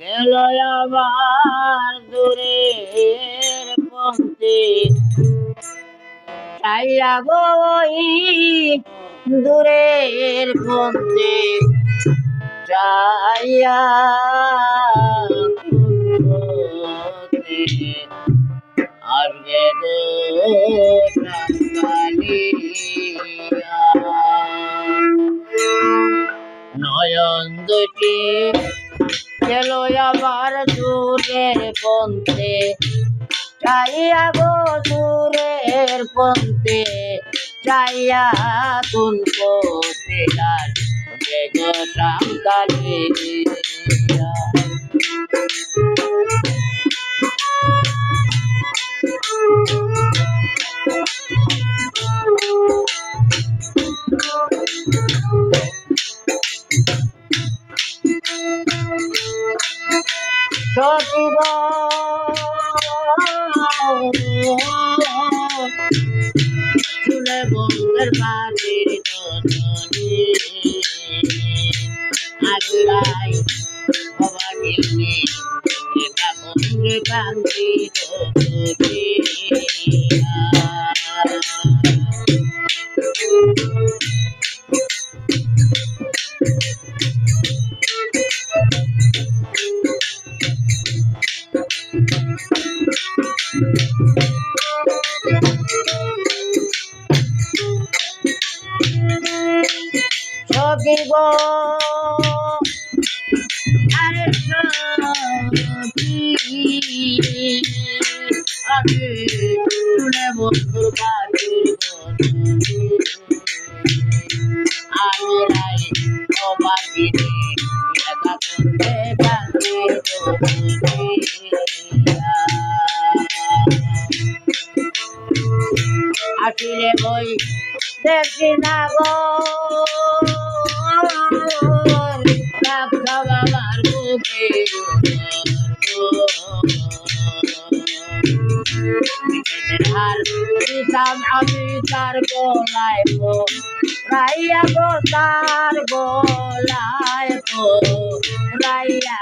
গেল আবার দূরের পথে চাইয়া গই দূরের পথে চাইয়া পথে আগে দূরের পন্থে চাইয়া গো দূরের পন্থে চাইয়া তুন পোতে আর গো টাঙ্গালিয়া সকিব চুলে বন্ধের বাড়ির সকিব আরে সখী আগে শুনে বন্ধুর বাড়ির আমি রাই অবাগিনী একা বন্ধে আসিলে বই দেখি না গো বাবার বুকে হার দিতাম আমি তার গোলায় রাইয়া গো তার গোলায় রাইয়া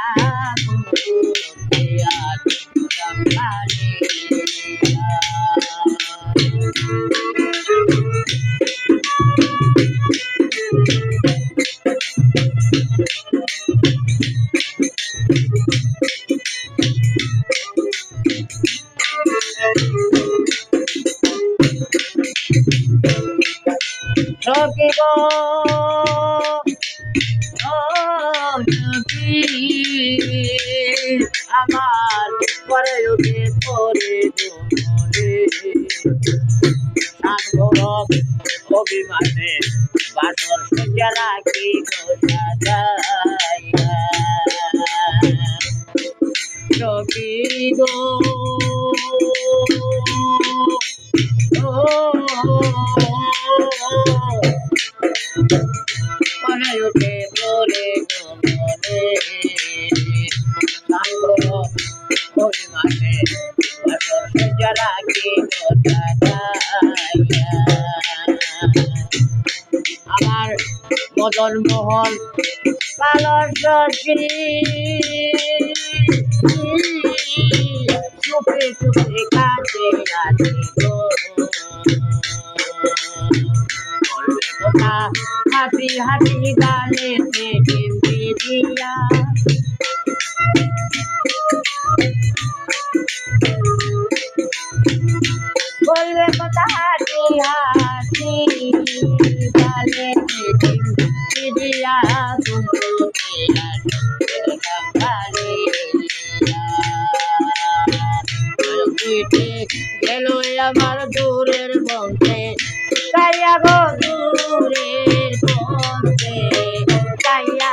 সকিব আমার পরে উঠে পরে সাধরক অভিমানে বাসর সজ্জা রাখি গো পরিমাণে বাসর সজ্জা রাখি আমার মদন মোহন পালন চুপে চুপে কাছে আছে কথা, হাসি হাসি গালে টিমটি দিয়া। হাসি গালে টিমটি দিয়া গেল আমার দূরের বন্ধে কাইয়া গো দূরের বন্ধে কাইয়া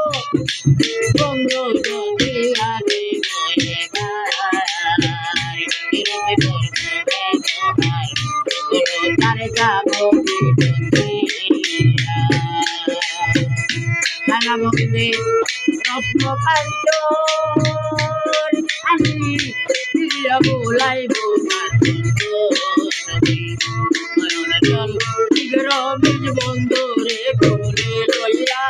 আলামন্দে রত্নকান্ত আমি দিয়া বোলাইব জল বীজ বন্ধরে করে লইয়া